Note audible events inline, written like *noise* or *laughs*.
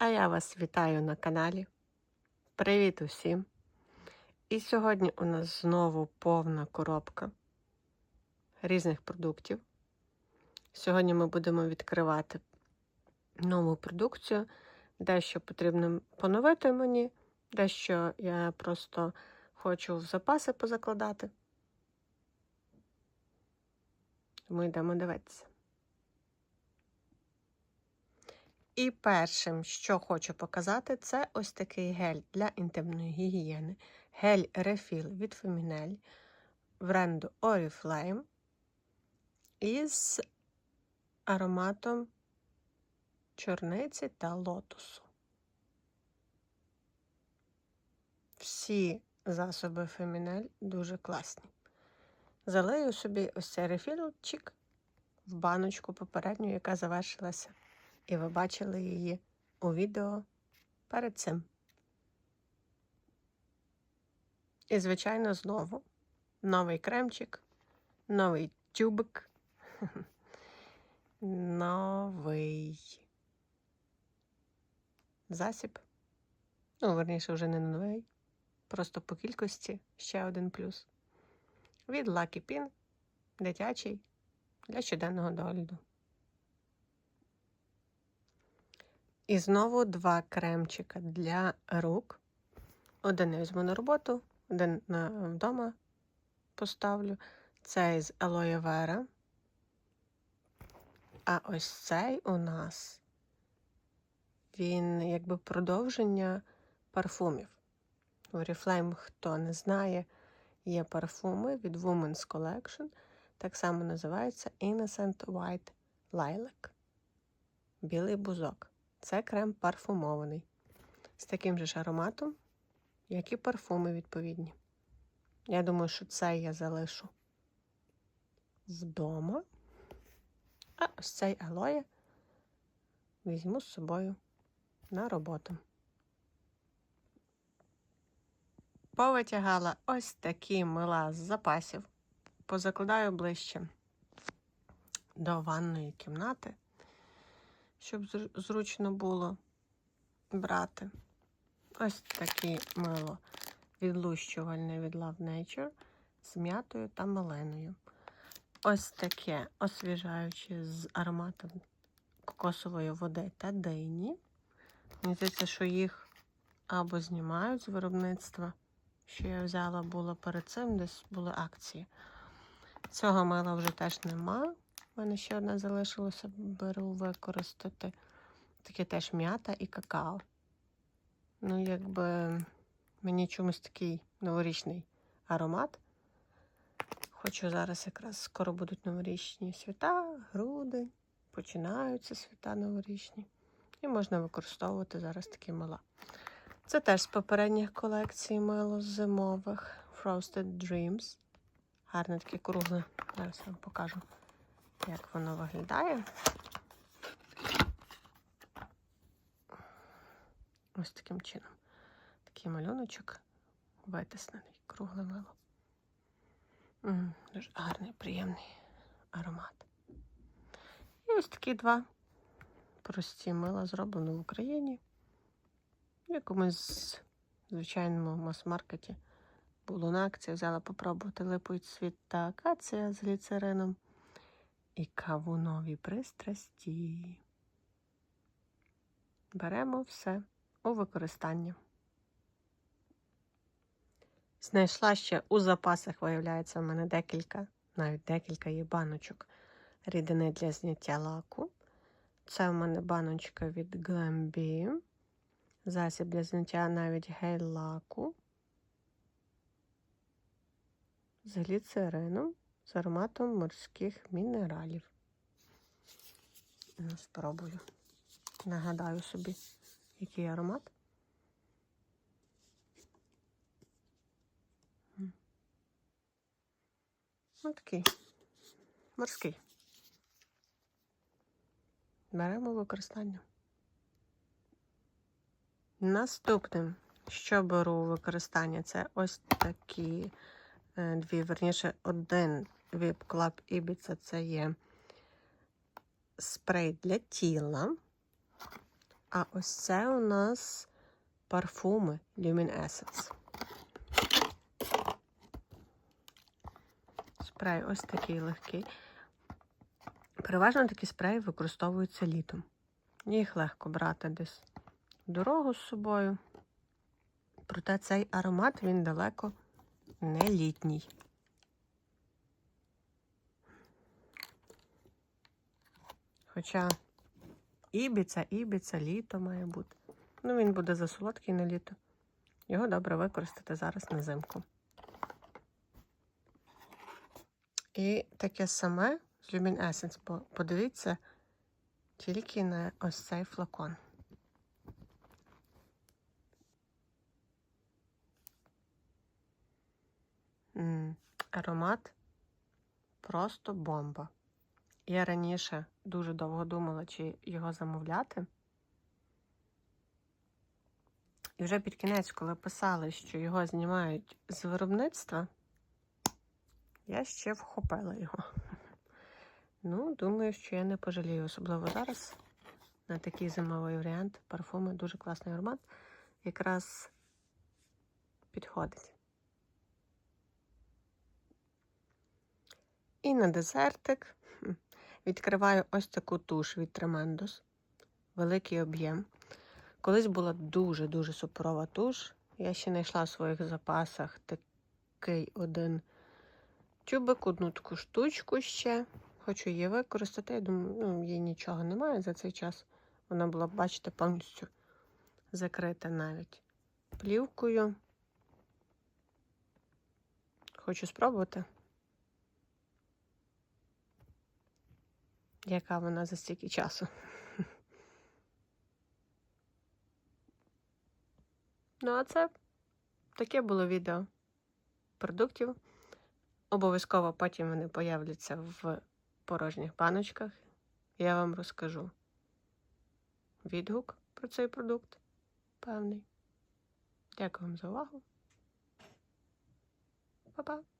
А я вас вітаю на каналі. Привіт усім! І сьогодні у нас знову повна коробка різних продуктів. Сьогодні ми будемо відкривати нову продукцію. Дещо потрібно поновити мені, дещо я просто хочу в запаси позакладати. Тому йдемо дивитися. І першим, що хочу показати, це ось такий гель для інтимної гігієни. Гель Refill від Feminel бренду Oriflame із ароматом чорниці та лотосу. Всі засоби Feminel дуже класні. Залию собі ось цей рефілчик в баночку попередню, яка завершилася. І ви бачили її у відео перед цим. І, звичайно, знову новий кремчик, новий тюбик, *laughs* новий засіб. Ну, верніше, вже не новий. Просто по кількості ще один плюс. Від Lucky Pin, дитячий для щоденного догляду. І знову два кремчика для рук. Один я візьму на роботу, один на, вдома поставлю. Цей з Vera. А ось цей у нас він якби продовження парфумів. У Oriflame, хто не знає, є парфуми від Women's Collection. Так само називається Innocent White Lilac. Білий бузок. Це крем парфумований. З таким же ж ароматом, як і парфуми відповідні. Я думаю, що це я залишу вдома. А ось цей алоє візьму з собою на роботу. Повитягала ось такі мила з запасів. Позакладаю ближче до ванної кімнати щоб зручно було брати. Ось таке мило відлущувальне від Love Nature з м'ятою та малиною. Ось таке освіжаюче з ароматом кокосової води та дині. Мені здається, що їх або знімають з виробництва, що я взяла було перед цим, десь були акції. Цього мила вже теж нема. У мене ще одна залишилося, беру використати. Таке теж м'ята і какао. Ну, якби мені чомусь такий новорічний аромат. Хочу зараз якраз скоро будуть новорічні свята, груди, починаються свята новорічні. І можна використовувати зараз такі мила. Це теж з попередніх колекцій мило зимових Frosted Dreams. Гарне таке кругле. Зараз вам покажу як воно виглядає. Ось таким чином. Такий малюночок витиснений, кругле мило. Дуже гарний, приємний аромат. І ось такі два прості мила зроблені в Україні. В якомусь звичайному мас-маркеті було на акції, взяла попробувати липують світ та акація з гліцерином і кавунові пристрасті. Беремо все у використання. Знайшла ще у запасах, виявляється, в мене декілька, навіть декілька є баночок рідини для зняття лаку. Це в мене баночка від Glambi. Засіб для зняття навіть гель-лаку з гліцерином з ароматом морських мінералів. Ну, спробую. Нагадаю собі, який аромат. Ось такий морський. Беремо використання. Наступним, що беру використання, це ось такі е, дві, верніше, один Vip Club Ibiza це є спрей для тіла. А ось це у нас парфуми Luminescence. Спрей ось такий легкий. Переважно такі спреї використовуються літом. Їх легко брати десь в дорогу з собою. Проте цей аромат він далеко не літній. Хоча ібіца, ібіца, літо має бути. Ну, він буде засолодкий на літо. Його добре використати зараз на зимку. І таке саме з Lumin Essence. Подивіться тільки на ось цей флакон. Аромат просто бомба. Я раніше дуже довго думала, чи його замовляти. І вже під кінець, коли писали, що його знімають з виробництва, я ще вхопила його. Ну, думаю, що я не пожалію, особливо зараз на такий зимовий варіант. Парфуми дуже класний аромат. Якраз підходить. І на десертик відкриваю ось таку туш від Tremendous. Великий об'єм. Колись була дуже-дуже суперова туш. Я ще знайшла в своїх запасах такий один тюбик, одну таку штучку ще. Хочу її використати. Я думаю, ну, їй нічого немає за цей час. Вона була, бачите, повністю закрита навіть плівкою. Хочу спробувати. Яка вона за стільки часу? *laughs* Ну, а це таке було відео продуктів. Обов'язково потім вони появляться в порожніх баночках. Я вам розкажу відгук про цей продукт певний. Дякую вам за увагу. Па-па!